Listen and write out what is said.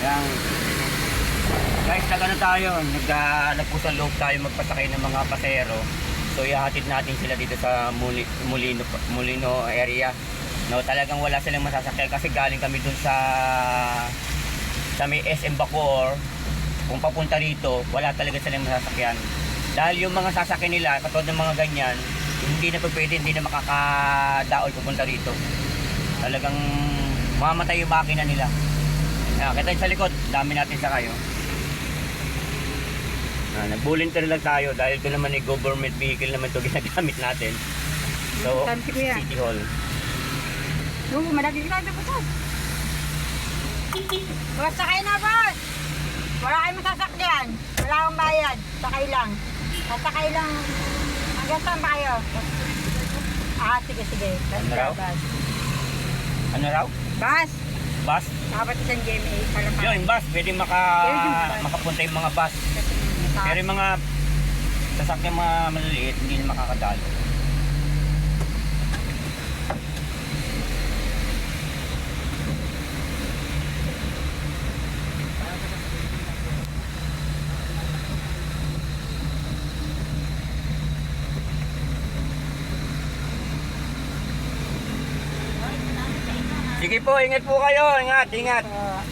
Yan. Guys, nag ano tayo, nag, uh, nagpusang loob tayo magpasakay ng mga pasero. So ihahatid natin sila dito sa Muli, Mulino, Mulino area. No, talagang wala silang masasakyan kasi galing kami dun sa sa may SM Bacoor. Kung papunta rito, wala talaga silang masasakyan. Dahil yung mga sasakyan nila, katulad ng mga ganyan, hindi na pa pwede, hindi na makakadaol pupunta rito. Talagang mamatay yung makina nila. Ayan, kita yung sa likod, dami natin sa kayo. Ah, nag-volunteer lang tayo dahil ito naman ay government vehicle naman ito ginagamit natin. So? City Hall. Oo, malaki ka na po Boss, sakay na, boss! Wala kayong masasakyan. Wala akong bayad. Sakay lang. Sasakay lang. Hanggang saan ba kayo? Ah, sige, sige. Ano raw? bus. Ano raw? Bus! Bus? Dapat isang GMA. Palapan. Yun, bus. Pwede maka, makapunta yung mga bus. Kasi, Pero yung mga sasakyan mga maliliit, hindi na makakadalo. Sige po, ingat po kayo. Ingat, ingat. Ah,